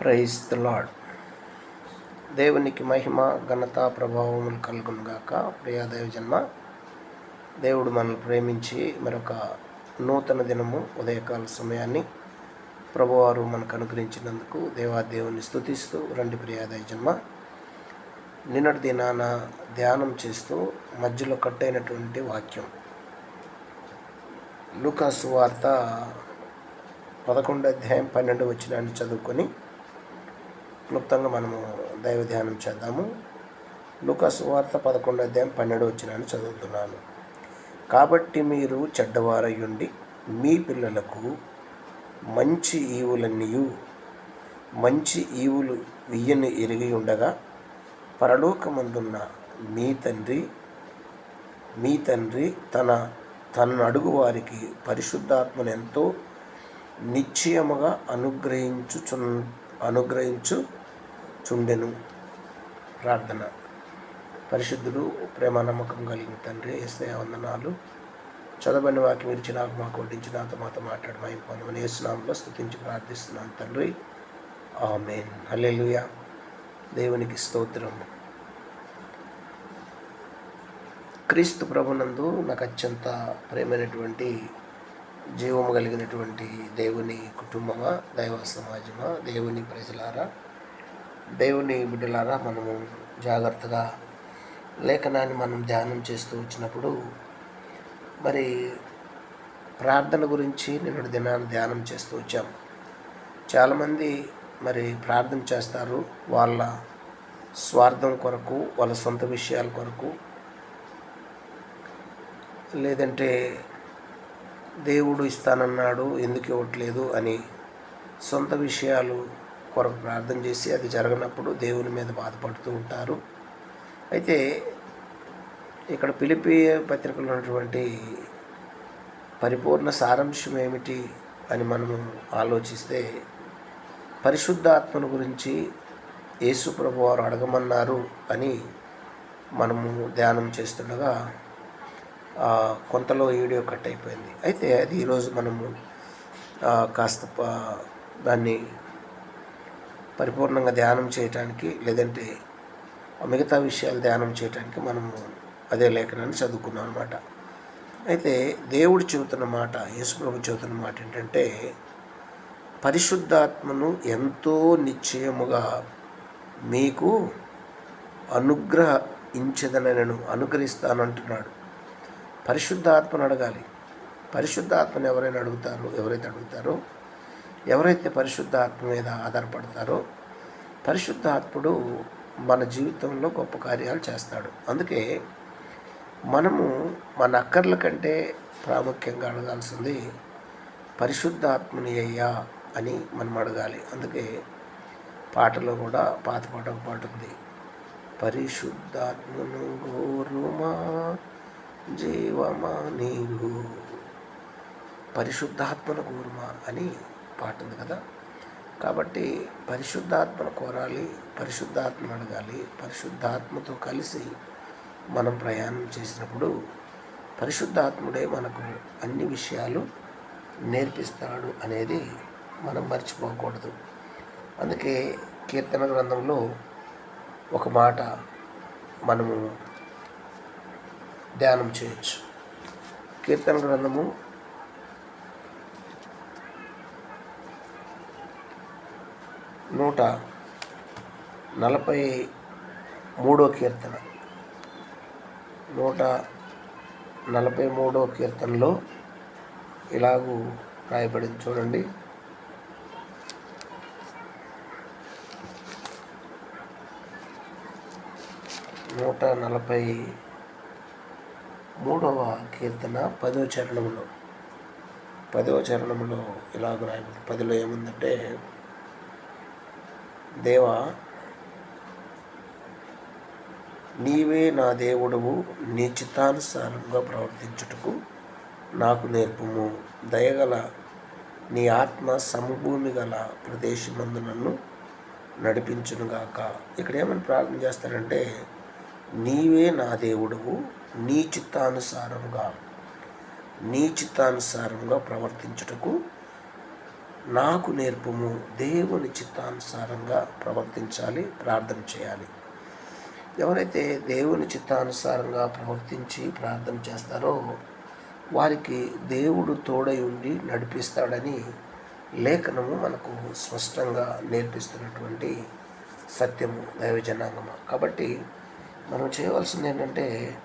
Praise the lord దేవునికి మహిమ ఘనత ప్రభావములు కలుగునుగాక ప్రియా జన్మ దేవుడు మనల్ని ప్రేమించి మరొక నూతన దినము ఉదయకాల సమయాన్ని ప్రభువారు మనకు అనుగ్రహించినందుకు దేవాదేవుని స్థుతిస్తూ రండి ప్రియాదయ జన్మ నిన్నటి దినాన ధ్యానం చేస్తూ మధ్యలో కట్టైనటువంటి వాక్యం. లూకాసు వార్త పదకొండు అధ్యాయం పన్నెండు వచ్చినాన్ని చదువుకొని క్లుప్తంగా మనము దైవ ధ్యానం చేద్దాము. లూకాసు వార్త పదకొండు అధ్యాయం పన్నెండు వచ్చినాన్ని చదువుతున్నాను. కాబట్టి మీరు చెడ్డవారయ్యుండి మీ పిల్లలకు మంచి ఈవులన్నీయు మంచి ఈవులు వియ్యని ఎరిగి ఉండగా పరలోకమందున్న మీ తండ్రి మీ తండ్రి తన తన అడుగు వారికి పరిశుద్ధాత్మను ఎంతో నిశ్చయముగా అనుగ్రహించు అనుగ్రహించు చుండెను ప్రార్థన. పరిశుద్ధుడు ప్రేమ నమ్మకం కలిగిన తండ్రి ఏసయ వందనాలు. చదవని వాకి మీరు నాకు మాకు వడ్డించి నాతో మాతో మాట్లాడి మా పొందమని ఏసునామంలో స్థుతించి ప్రార్థిస్తున్నాను తండ్రి. ఆమెన్. హల్లెలూయా. దేవునికి స్తోత్రం. క్రీస్తు ప్రభునందు నాకు అత్యంత ప్రేమైనటువంటి జీవము కలిగినటువంటి దేవుని కుటుంబమా దైవ సమాజమా దేవుని ప్రజలారా? దేవుని బిడ్డలారా మనము జాగ్రత్తగా లేఖనాన్ని మనం ధ్యానం చేస్తూ వచ్చినప్పుడు మరి ప్రార్థన గురించి నిన్నటి దినాన్ని ధ్యానం చేస్తూ వచ్చాం. చాలామంది మరి ప్రార్థన చేస్తారు వాళ్ళ స్వార్థం కొరకు వాళ్ళ సొంత విషయాల కొరకు. లేదంటే దేవుడు ఇస్తానన్నాడు ఎందుకు ఇవ్వట్లేదు అని సొంత విషయాలు కొరకు ప్రార్థన చేసి అది జరగనప్పుడు దేవుని మీద బాధపడుతూ ఉంటారు. అయితే ఇక్కడ పిలిపి పత్రికలో ఉన్నటువంటి పరిపూర్ణ సారాంశం ఏమిటి అని మనము ఆలోచిస్తే పరిశుద్ధాత్మను గురించి యేసు ప్రభు వారు అడగమన్నారు అని మనము ధ్యానం చేస్తుండగా కొంతలో వీడియో కట్ అయిపోయింది. అయితే అది ఈరోజు మనము కాస్త దాన్ని పరిపూర్ణంగా ధ్యానం చేయటానికి లేదంటే మిగతా విషయాలు ధ్యానం చేయటానికి మనము అదే లేఖనాన్ని చదువుకున్నాం అనమాట అయితే దేవుడు చెబుతున్న మాట యేసుప్రభు చెబుతున్న మాట ఏంటంటే పరిశుద్ధాత్మను ఎంతో నిశ్చయముగా మీకు అనుగ్రహించదని నేను అనుగ్రహిస్తానంటున్నాడు పరిశుద్ధాత్మను అడగాలి. పరిశుద్ధాత్మను ఎవరైనా అడుగుతారో? ఎవరైతే అడుగుతారో ఎవరైతే పరిశుద్ధాత్మ మీద ఆధారపడతారో పరిశుద్ధాత్ముడు మన జీవితంలో గొప్ప కార్యాలు చేస్తాడు. అందుకే మనము మన అక్కర్ల కంటే ప్రాముఖ్యంగా అడగాల్సింది పరిశుద్ధాత్మని అయ్యా అని మనం అడగాలి. అందుకే పాటలో కూడా పాత పాట ఒక పాట ఉంది. పరిశుద్ధాత్మను గోరుమా జీవమా నీవు? పరిశుద్ధాత్మను గోరుమా అని పాట ఉంది కదా. కాబట్టి పరిశుద్ధాత్మను కోరాలి పరిశుద్ధాత్మను అడగాలి పరిశుద్ధాత్మతో కలిసి మనం ప్రయాణం చేసినప్పుడు పరిశుద్ధాత్ముడే మనకు అన్ని విషయాలు నేర్పిస్తాడు అనేది మనం మర్చిపోకూడదు. అందుకే కీర్తన గ్రంథంలో ఒక మాట మనము ధ్యానం చేయొచ్చు. కీర్తన గ్రంథము నూట నలభై మూడో కీర్తన. నూట నలభై మూడో కీర్తనలో ఇలాగూ రాయబడింది చూడండి. నూట నలభై మూడవ కీర్తన పదవ చరణంలో పదవ చరణంలో ఇలాగ రాయబడి పదిలో ఏముందంటే దేవా నీవే నా దేవుడవు నీ చిత్తానుసారంగా ప్రవర్తించుటకు నాకు నేర్పుము. దయగల నీ ఆత్మ సమభూమి గల ప్రదేశమందు నన్ను నడిపించునుగాక. ఇక్కడ ఏమని ప్రార్థన చేస్తారంటే నీవే నా దేవుడవు నీ చిత్తానుసారంగా నీ చిత్తానుసారంగా ప్రవర్తించుటకు నాకు నేర్పము దేవుని చిత్తానుసారంగా ప్రవర్తించాలి ప్రార్థన చేయాలి. ఎవరైతే దేవుని చిత్తానుసారంగా ప్రవర్తించి ప్రార్థన చేస్తారో వారికి దేవుడు తోడై ఉండి నడిపిస్తాడని లేఖనము మనకు స్పష్టంగా నేర్పిస్తున్నటువంటి సత్యము దైవజనాంగమ. కాబట్టి మనం చేయవలసింది ఏంటంటే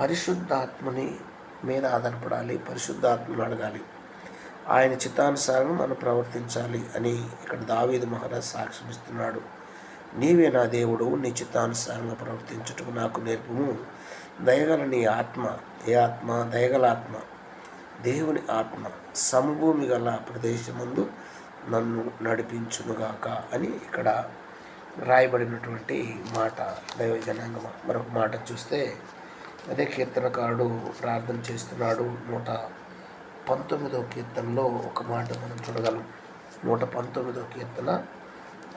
పరిశుద్ధాత్మని మీద ఆధారపడాలి పరిశుద్ధాత్మను అడగాలి. ఆయన చిత్తానుసారం మనం ప్రవర్తించాలి అని ఇక్కడ దావీదు మహారాజ్ సాక్ష్యమిస్తున్నాడు. నీవే నా దేవుడు నీ చిత్తానుసారంగా ప్రవర్తించుటకు నాకు నేర్పుము. దయగల నీ ఆత్మ ఏ ఆత్మ? దయగల ఆత్మ దేవుని ఆత్మ సమభూమి గల ప్రదేశమందు నన్ను నడిపించునుగాక అని ఇక్కడ రాయబడినటువంటి మాట. దైవ జనాంగమ మరొక మాట చూస్తే అదే కీర్తనకారుడు ప్రార్థన చేస్తున్నాడు నూట పంతొమ్మిదో కీర్తనలో ఒక మాట మనం చూడగలం. నూట పంతొమ్మిదవ కీర్తన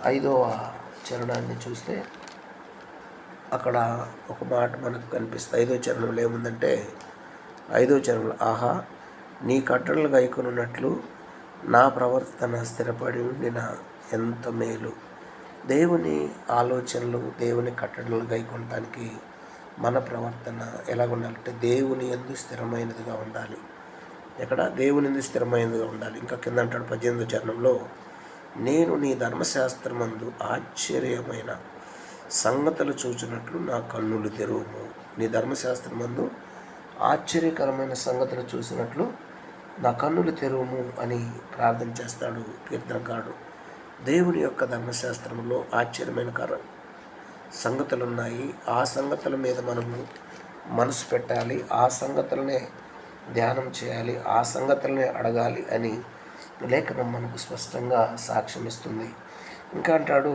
ఐదవ చరణాన్ని చూస్తే అక్కడ ఒక మాట మనకు కనిపిస్తుంది. ఐదో చరణంలో ఏముందంటే ఐదో చరణంలో ఆహా నీ కట్టడలు గైకొనున్నట్లు నా ప్రవర్తన స్థిరపడి ఉండిన ఎంత మేలు. దేవుని ఆలోచనలు దేవుని కట్టడలు గైకొనడానికి మన ప్రవర్తన ఎలా ఉండాలంటే దేవుని ఎందు స్థిరమైనదిగా ఉండాలి. ఇక్కడ దేవునింది స్థిరమైనదిగా ఉండాలి. ఇంకా కింద అంటాడు పద్దెనిమిదో చరణంలో నేను నీ ధర్మశాస్త్రమందు ఆశ్చర్యమైన సంగతులు చూచినట్లు నా కన్నులు తెరువుము నీ ధర్మశాస్త్రమందు ఆశ్చర్యకరమైన సంగతులు చూసినట్లు నా కన్నులు తెరువుము అని ప్రార్థన చేస్తాడు కీర్తనకాడు దేవుని యొక్క ధర్మశాస్త్రంలో ఆశ్చర్యమైన కర సంగతులు ఉన్నాయి ఆ సంగతుల మీద మనము మనసు పెట్టాలి. ఆ సంగతులనే ధ్యానం చేయాలి ఆ సంగతులనే అడగాలి అని లేఖనం మనకు స్పష్టంగా సాక్ష్యం ఇస్తుంది. ఇంకా అంటాడు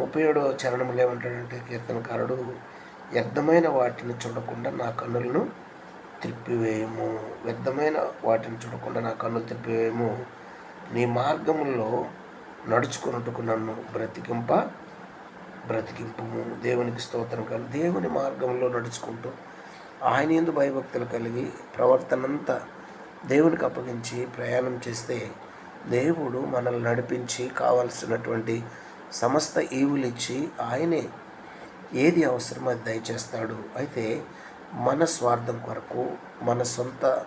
ముప్పై ఏడో చరణంలో ఏమంటాడంటే కీర్తనకారుడు వ్యర్థమైన వాటిని చూడకుండా నా కన్నులను త్రిప్పివేయము. వ్యర్థమైన వాటిని చూడకుండా నా కన్నులు త్రిప్పివేయము. నీ మార్గముల్లో నడుచుకున్నట్టుకు నన్ను బ్రతికింప బ్రతికింపు దేవునికి స్తోత్రం కాదు దేవుని మార్గంలో నడుచుకుంటూ ఆయన ఎందు భయభక్తులు కలిగి ప్రవర్తనంతా దేవునికి అప్పగించి ప్రయాణం చేస్తే దేవుడు మనల్ని నడిపించి కావలసినటువంటి సమస్త ఈవులిచ్చి ఆయనే ఏది అవసరమో అది దయచేస్తాడు. అయితే మన స్వార్థం కొరకు మన సొంత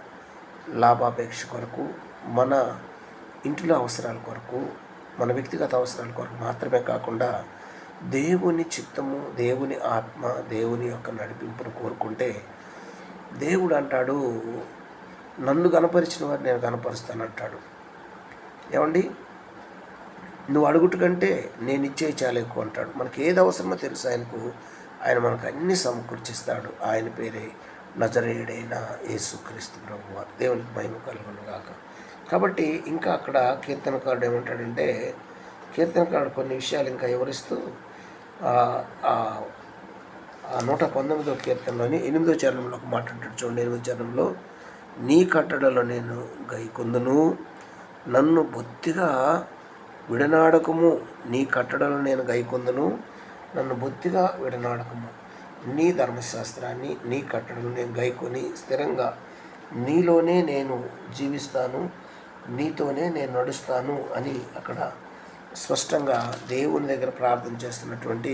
లాభాపేక్ష కొరకు మన ఇంటిలో అవసరాల కొరకు మన వ్యక్తిగత అవసరాల కొరకు మాత్రమే కాకుండా దేవుని చిత్తము దేవుని ఆత్మ దేవుని యొక్క నడిపింపును కోరుకుంటే దేవుడు అంటాడు నన్ను కనపరిచిన వారు నేను కనపరుస్తాను అంటాడు. ఏమండి? నువ్వు అడుగుట కంటే నేను ఇచ్చే చాలా ఎక్కువ అంటాడు. మనకి ఏది అవసరమో తెలుసు ఆయనకు. ఆయన మనకు అన్ని సమకూర్చిస్తాడు. ఆయన పేరే నజరేయుడైన యేసుక్రీస్తు ప్రభు వారు దేవునికి మహిమ కలుగును గాక. కాబట్టి ఇంకా అక్కడ కీర్తనకారుడు ఏమంటాడంటే కీర్తనకారుడు కొన్ని విషయాలు ఇంకా వివరిస్తూ నూట పంతొమ్మిదో కీర్తనలోని ఎనిమిదో చరణంలో ఒక మాట అంటాడు. చూడండి ఎనిమిదో చరణంలో నీ కట్టడలో నేను గైకొందును నన్ను బొత్తిగా విడనాడకము. నీ కట్టడలో నేను గైకొందును నన్ను బొత్తిగా విడనాడకము. నీ ధర్మశాస్త్రాన్ని నీ కట్టడలు నేను గైకొని స్థిరంగా నీలోనే నేను జీవిస్తాను నీతోనే నేను నడుస్తాను అని అక్కడ స్పష్టంగా దేవుని దగ్గర ప్రార్థన చేస్తున్నటువంటి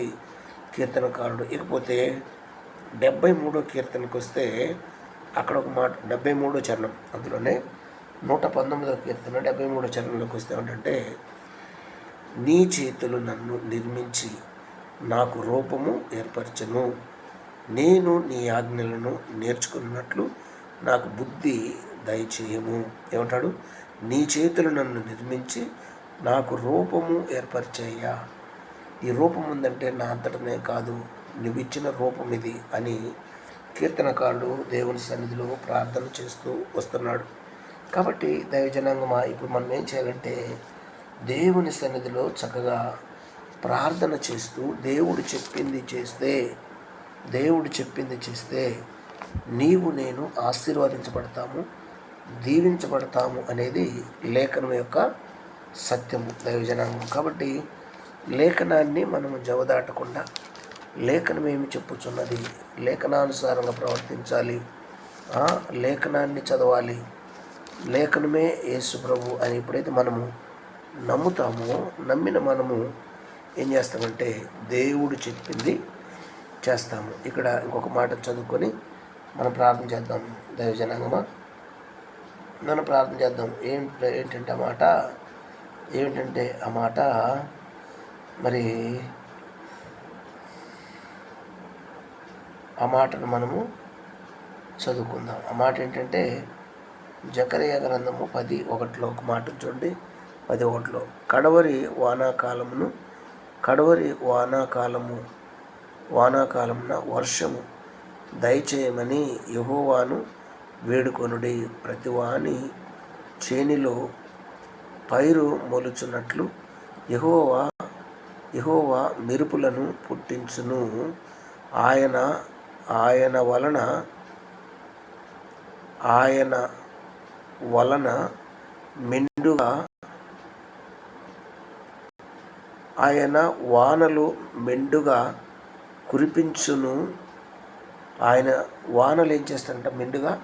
కీర్తనకారుడు. ఇకపోతే డెబ్బై మూడో కీర్తనకు వస్తే అక్కడ ఒక మాట డెబ్బై మూడో చరణం అందులోనే నూట పంతొమ్మిదో కీర్తన డెబ్బై మూడో చరణంలోకి వస్తే ఏంటంటే నీ చేతులు నన్ను నిర్మించి నాకు రూపము ఏర్పరచను. నేను నీ ఆజ్ఞలను నేర్చుకున్నట్లు నాకు బుద్ధి దయచేయము. ఏమంటాడు? నీ చేతులు నన్ను నిర్మించి నాకు రూపము ఏర్పరిచాయ్యా. ఈ రూపం ఉందంటే నా అంతటనే కాదు. నువ్విచ్చిన రూపం ఇది అని కీర్తనకారుడు దేవుని సన్నిధిలో ప్రార్థన చేస్తూ వస్తున్నాడు. కాబట్టి దైవజనాంగమా ఇప్పుడు మనం ఏం చేయాలంటే దేవుని సన్నిధిలో చక్కగా ప్రార్థన చేస్తూ దేవుడు చెప్పింది చేస్తే దేవుడు చెప్పింది చేస్తే నీవు నేను ఆశీర్వదించబడతాము దీవించబడతాము అనేది లేఖనం యొక్క సత్యము దైవజనాంగం. కాబట్టి లేఖనాన్ని మనము జవదాటకుండా లేఖనం ఏమి చెప్పుచున్నది? లేఖనానుసారంగా ప్రవర్తించాలి. లేఖనాన్ని చదవాలి. లేఖనమే యేసు ప్రభు అని ఎప్పుడైతే మనము నమ్ముతామో నమ్మిన మనము ఏం చేస్తామంటే దేవుడు చెప్పింది చేస్తాము. ఇక్కడ ఇంకొక మాట చదువుకొని మనం ప్రార్థన చేద్దాం. దైవజనాంగమా మనం ప్రార్థన చేద్దాం. ఏంటంటే ఆ మాట? ఏమిటంటే ఆ మాట మరి ఆ మాటను మనము చదువుకుందాం. ఆ మాట ఏంటంటే జకరయ గ్రంథము పది ఒకటిలో ఒక మాట చూడండి. పది ఒకటిలో కడవరి వానాకాలమును కడవరి వానాకాలము వానాకాలమున వర్షము దయచేయమని యహోవాను వేడుకొనుడి. ప్రతివాని చేనిలో పైరు మొలుచున్నట్లు యహోవా యహోవా మెరుపులను పుట్టించును. ఆయన ఆయన వలన ఆయన వలన మెండుగా ఆయన వానలు మెండుగా కురిపించును. ఆయన వానలు ఏం చేస్తారంట? మెండుగా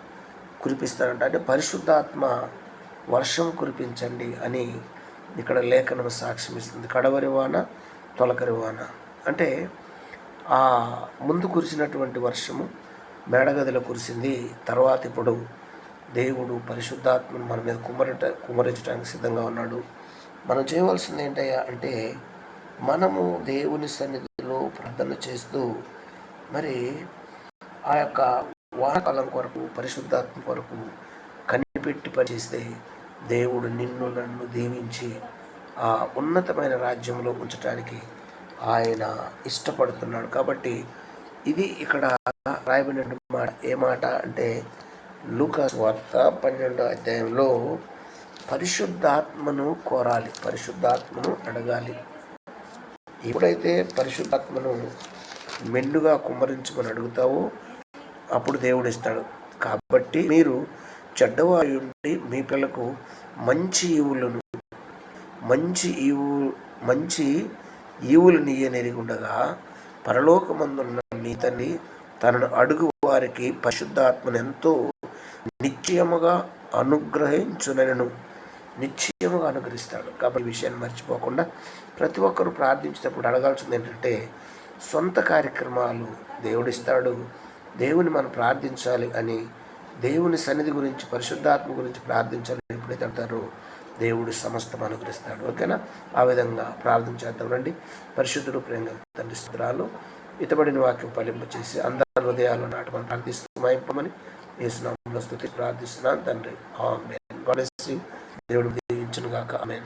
కురిపిస్తారంట. అంటే పరిశుద్ధాత్మ వర్షం కురిపించండి అని ఇక్కడ లేఖనం సాక్ష్యం ఇస్తుంది కడవరి వాన తొలకరి వాన అంటే ఆ ముందు కురిసినటువంటి వర్షము మేడగదిలో కురిసింది. తర్వాత ఇప్పుడు దేవుడు పరిశుద్ధాత్మను మన మీద కుమరట కుమరించడానికి సిద్ధంగా ఉన్నాడు. మనం చేయవలసింది ఏంటయ్యా అంటే మనము దేవుని సన్నిధిలో ప్రార్థన చేస్తూ మరి ఆ యొక్క వానకాలం కొరకు పరిశుద్ధాత్మ కొరకు కనిపెట్టి పనిచేస్తే దేవుడు నిన్ను నన్ను దీవించి ఆ ఉన్నతమైన రాజ్యంలో ఉంచడానికి ఆయన ఇష్టపడుతున్నాడు. కాబట్టి ఇది ఇక్కడ రాయబడిన మాట. ఏ మాట అంటే లూకాస్ వార్త పన్నెండో అధ్యాయంలో పరిశుద్ధాత్మను కోరాలి పరిశుద్ధాత్మను అడగాలి. ఎప్పుడైతే పరిశుద్ధాత్మను మెండుగా కుమ్మరించమని అడుగుతావో అప్పుడు దేవుడు ఇస్తాడు. కాబట్టి మీరు చెడ్డవారి ఉండి మీ పిల్లకు మంచి ఈవులను మంచి ఈవు మంచి ఈవులు నీయనెరిగుండగా పరలోకమందున్న మీ తండ్రి తనను అడుగు వారికి పరిశుద్ధాత్మనెంతో నిశ్చయముగా అనుగ్రహించునను. నిశ్చయముగా అనుగ్రహిస్తాడు. కాబట్టి విషయాన్ని మర్చిపోకుండా ప్రతి ఒక్కరూ ప్రార్థించినప్పుడు అడగాల్సింది ఏంటంటే సొంత కార్యక్రమాలు దేవుడిస్తాడు. దేవుని మనం ప్రార్థించాలి అని దేవుని సన్నిధి గురించి పరిశుద్ధాత్మ గురించి ప్రార్థించాలి ఎప్పుడైతే అంటారో దేవుడు సమస్తం అనుగ్రహిస్తాడు. ఓకేనా? ఆ విధంగా ప్రార్థన చేద్దాం రండి. పరిశుద్ధుడు ప్రేమ తండ్రి స్థిరాలు ఇతబడిన వాక్యం పలింపు చేసి అందరి హృదయాల్లో నాటమని ప్రార్థిస్తూ మాయింపమని ఈ స్థుతి ప్రార్థిస్తున్నాను తండ్రి. ఆమె దేవుడు దీవించను గాక ఆమె